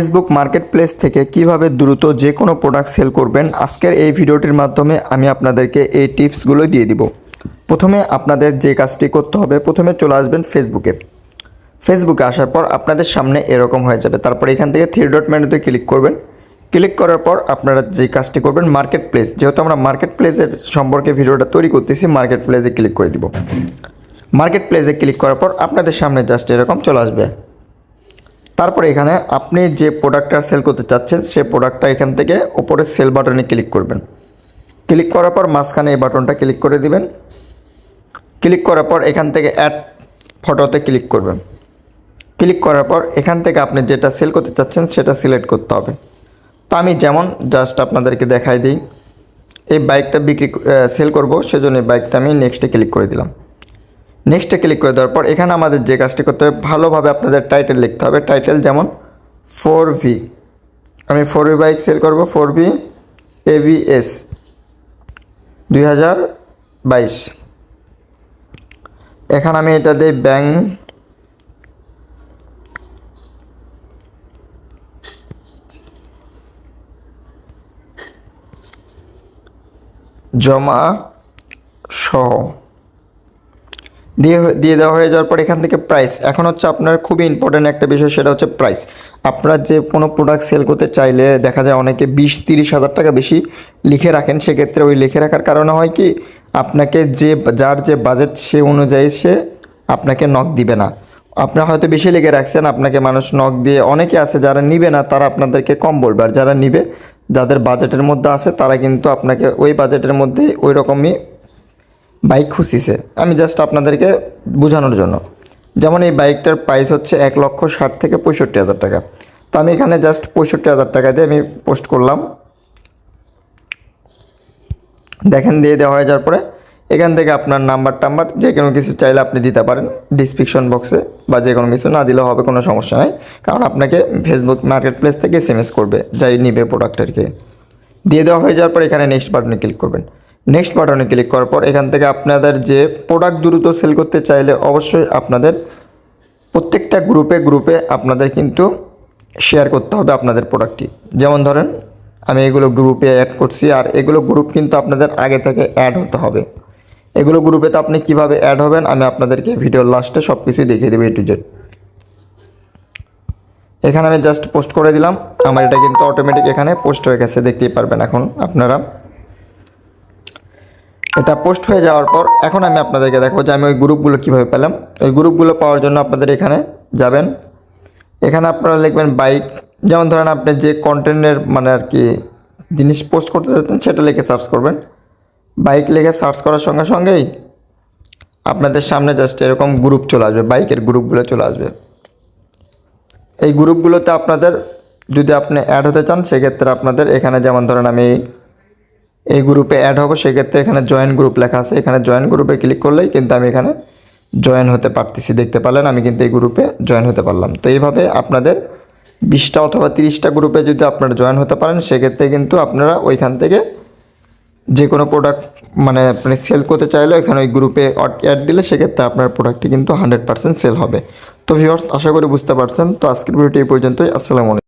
Facebook market place থেকে কীভাবে দ্রুত যে কোনো প্রোডাক্ট সেল করবেন, আজকের এই ভিডিওটির মাধ্যমে আমি আপনাদেরকে এই টিপসগুলো দিয়ে দিব। প্রথমে আপনাদের যে কাজটি করতে হবে, প্রথমে চলে আসবেন ফেসবুকে ফেসবুকে আসার পর আপনাদের সামনে এরকম হয়ে যাবে। তারপর এখান থেকে থ্রি ডট মেনুতে ক্লিক করবেন। ক্লিক করার পর আপনারা যে কাজটি করবেন মার্কেট প্লেস যেহেতু আমরা মার্কেট প্লেসের সম্পর্কে ভিডিওটা তৈরি করতেছি মার্কেট প্লেসে ক্লিক করে দিব। মার্কেট প্লেসে ক্লিক করার পর আপনাদের সামনে জাস্ট এরকম চলে আসবে। তারপরে এখানে আপনি যে প্রোডাক্টটা সেল করতে চাচ্ছেন, সে প্রোডাক্টটা এখান থেকে ওপরে সেল বাটনে ক্লিক করবেন। ক্লিক করার পর মাঝখানে এই বাটনটা ক্লিক করে দিবেন। ক্লিক করার পর এখান থেকে অ্যাড ফটোতে ক্লিক করবেন। ক্লিক করার পর এখান থেকে আপনি যেটা সেল করতে চাচ্ছেন, সেটা সিলেক্ট করতে হবে। তো আমি যেমন জাস্ট আপনাদেরকে দেখাই দিই, এই বাইকটা বিক্রি সেল করব, সেজন্য এই বাইকটা আমি নেক্সটে ক্লিক করে দিলাম। নেক্সটে ক্লিক করে দেওয়ার পর এখানে আমাদের যে কাজটি করতে হবে, ভালোভাবে আপনাদের টাইটেল লিখতে হবে। টাইটেল যেমন ফোর ভি আমি ফোর ভি বাইক সেল করব ফোর ভি এভিএস দুই হাজার বাইশ। এখানে আমি এটা দিই ব্যাংক জমা সহ। দিয়ে দিয়ে দেওয়া হয়ে যাওয়ার পর এখান থেকে প্রাইস এখন হচ্ছে আপনার খুবই ইম্পর্ট্যান্ট একটা বিষয়, সেটা হচ্ছে প্রাইস আপনার যে কোনো প্রোডাক্ট সেল করতে চাইলে দেখা যায় অনেকে বিশ, তিরিশ হাজার টাকা বেশি লিখে রাখেন, সেক্ষেত্রে ওই লিখে রাখার কারণে হয় কি, আপনাকে যে, যার যে বাজেট সে অনুযায়ী সে আপনাকে নক দিবে না। আপনার হয়তো বেশি লিখে রাখছেন, আপনাকে মানুষ নক দিয়ে, অনেকে আছে যারা নিবে না, তারা আপনাদেরকে কম বলবে। আর যারা নিবে, যাদের বাজেটের মধ্যে আছে, তারা কিন্তু আপনাকে ওই বাজেটের মধ্যে ওই রকমই বাইক খুঁজছে আমি জাস্ট আপনাদেরকে বোঝানোর জন্য। যেমন এই বাইকটার প্রাইস হচ্ছে এক লক্ষ ষাট থেকে পঁয়ষট্টি হাজার টাকা। তো আমি এখানে জাস্ট পঁয়ষট্টি হাজার টাকা দিয়ে আমি পোস্ট করলাম। দেখেন, দিয়ে দেওয়া হয়ে যাওয়ার পরে এখান থেকে আপনার নাম্বার টাম্বার যে কোনো কিছু চাইলে আপনি দিতে পারেন ডিসক্রিপশন বক্সে বা যে কোনো কিছু না দিলেও হবে, কোনো সমস্যা নাই। কারণ আপনাকে ফেসবুক মার্কেট প্লেস থেকে এস করবে, যাই নিবে প্রোডাক্টেরকে দিয়ে দেওয়া হয়ে যাওয়ার পর এখানে নেক্সট বাটনে ক্লিক করবেন। নেক্সট বাটনে ক্লিক করার পর এখান থেকে আপনাদের যে প্রোডাক্ট দ্রুত সেল করতে চাইলে অবশ্যই আপনাদের প্রত্যেকটা গ্রুপে গ্রুপে আপনাদের কিন্তু শেয়ার করতে হবে আপনাদের প্রোডাক্টটি। যেমন ধরেন, আমি এগুলো গ্রুপে অ্যাড করছি আর এগুলো গ্রুপ কিন্তু আপনাদের আগে থেকে অ্যাড হতে হবে। এগুলো গ্রুপে তো আপনি কীভাবে অ্যাড হবেন আমি আপনাদেরকে ভিডিওর লাস্টে সব কিছুই দেখিয়ে দেবো এ টু এখানে আমি জাস্ট পোস্ট করে দিলাম। আমার এটা কিন্তু অটোমেটিক এখানে পোস্ট হয়ে গেছে, দেখতেই পারবেন এখন আপনারা। এটা পোস্ট হয়ে যাওয়ার পর এখন আমি আপনাদেরকে দেখব যে আমি ওই গ্রুপগুলো কীভাবে পেলাম। ওই গ্রুপগুলো পাওয়ার জন্য আপনাদের এখানে যাবেন। এখানে আপনারা লিখবেন বাইক যেমন ধরেন আপনি যে কন্টেন্টের মানে আর কি জিনিস পোস্ট করতে চাচ্ছেন, সেটা লিখে সার্চ করবেন। বাইক লিখে সার্চ করার সঙ্গে সঙ্গেই আপনাদের সামনে জাস্ট এরকম গ্রুপ চলে আসবে বাইকের গ্রুপগুলো চলে আসবে। এই গ্রুপগুলোতে আপনাদের যদি আপনি অ্যাড হতে চান, সেক্ষেত্রে আপনাদের এখানে যেমন ধরেন আমি এই গ্রুপে অ্যাড হব, সেক্ষেত্রে এখানে জয়েন গ্রুপ লেখা আছে। এখানে জয়েন গ্রুপে ক্লিক করলেই কিন্তু আমি এখানে জয়েন হতে পারতেছি। দেখতে পারলেন, আমি কিন্তু এই গ্রুপে জয়েন হতে পারলাম। তো এইভাবে আপনাদের বিশটা অথবা তিরিশটা গ্রুপে যদি আপনারা জয়েন হতে পারেন, সেক্ষেত্রে কিন্তু আপনারা ওইখান থেকে যে কোনো প্রোডাক্ট মানে আপনি সেল করতে চাইলে ওইখানে ওই গ্রুপে অ্যাড দিলে সেক্ষেত্রে আপনার প্রোডাক্টটি কিন্তু হান্ড্রেড পার্সেন্ট সেল হবে। তো ভিউয়ার্স আশা করি বুঝতে পারছেন। তো আজকের ভিডিওটি এই পর্যন্তই। আসসালামু আলাইকুম।